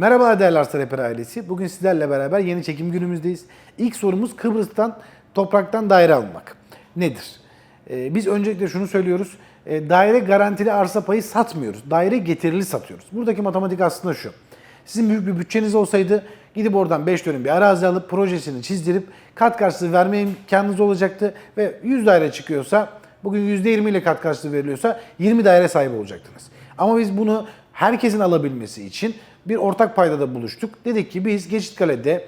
Merhaba değerli Arslan Reper ailesi. Bugün sizlerle beraber yeni çekim günümüzdeyiz. İlk sorumuz Kıbrıs'tan, topraktan daire almak. Nedir? Ee, biz öncelikle şunu söylüyoruz. Ee, daire garantili arsa payı satmıyoruz. Daire getirili satıyoruz. Buradaki matematik aslında şu. Sizin büyük bir bütçeniz olsaydı gidip oradan 5 dönüm bir arazi alıp projesini çizdirip kat karşılığı verme imkanınız olacaktı ve 100 daire çıkıyorsa bugün %20 ile kat karşılığı veriliyorsa 20 daire sahibi olacaktınız. Ama biz bunu herkesin alabilmesi için bir ortak paydada buluştuk. Dedik ki biz Geçitkale'de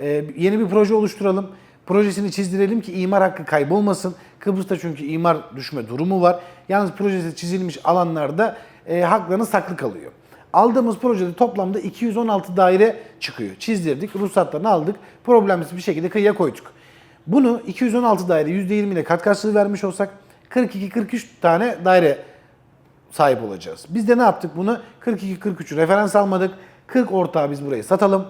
e, yeni bir proje oluşturalım. Projesini çizdirelim ki imar hakkı kaybolmasın. Kıbrıs'ta çünkü imar düşme durumu var. Yalnız projesi çizilmiş alanlarda e, haklarınız saklı kalıyor. Aldığımız projede toplamda 216 daire çıkıyor. Çizdirdik, ruhsatlarını aldık. Problemsiz bir şekilde kıyıya koyduk. Bunu 216 daire %20 ile kat karşılığı vermiş olsak 42-43 tane daire sahip olacağız. Biz de ne yaptık bunu? 42-43'ü referans almadık. 40 ortağı biz burayı satalım.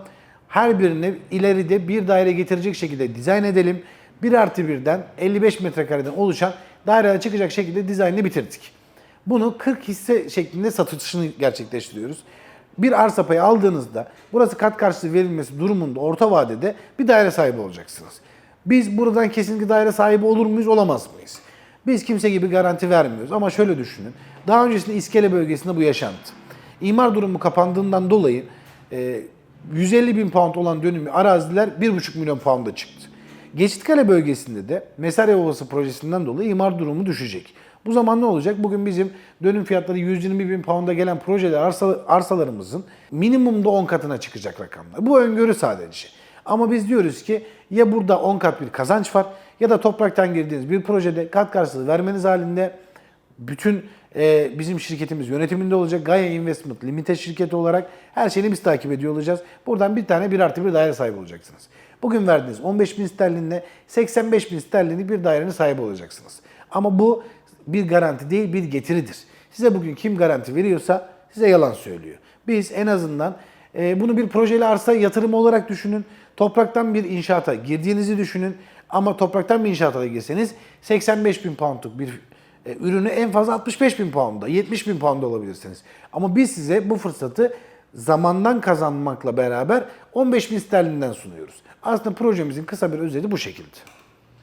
Her birine ileride bir daire getirecek şekilde dizayn edelim. 1 artı 1'den 55 metrekareden oluşan daireye çıkacak şekilde dizaynını bitirdik. Bunu 40 hisse şeklinde satışını gerçekleştiriyoruz. Bir arsa payı aldığınızda burası kat karşılığı verilmesi durumunda orta vadede bir daire sahibi olacaksınız. Biz buradan kesinlikle daire sahibi olur muyuz, olamaz mıyız? Biz kimse gibi garanti vermiyoruz ama şöyle düşünün. Daha öncesinde İskele bölgesinde bu yaşandı. İmar durumu kapandığından dolayı e, 150 bin pound olan dönümü araziler 1,5 milyon pound'a çıktı. Geçitkale bölgesinde de Mesare Ovası projesinden dolayı imar durumu düşecek. Bu zaman ne olacak? Bugün bizim dönüm fiyatları 120 bin pound'a gelen projeler arsa, arsalarımızın minimumda 10 katına çıkacak rakamlar. Bu öngörü sadece. Ama biz diyoruz ki ya burada 10 kat bir kazanç var ya da topraktan girdiğiniz bir projede kat karşılığı vermeniz halinde bütün e, bizim şirketimiz yönetiminde olacak. Gaia Investment Limited şirketi olarak her şeyini biz takip ediyor olacağız. Buradan bir tane bir artı bir daire sahibi olacaksınız. Bugün verdiğiniz 15 bin sterlinle 85 bin sterlinlik bir dairenin sahibi olacaksınız. Ama bu bir garanti değil bir getiridir. Size bugün kim garanti veriyorsa size yalan söylüyor. Biz en azından e, bunu bir projeli arsa yatırımı olarak düşünün. Topraktan bir inşaata girdiğinizi düşünün. Ama topraktan bir inşaata da girseniz 85 bin poundluk bir e, ürünü en fazla 65 bin pound'a, 70 bin pound'a alabilirsiniz. Ama biz size bu fırsatı zamandan kazanmakla beraber 15 bin sterlinden sunuyoruz. Aslında projemizin kısa bir özeti bu şekilde.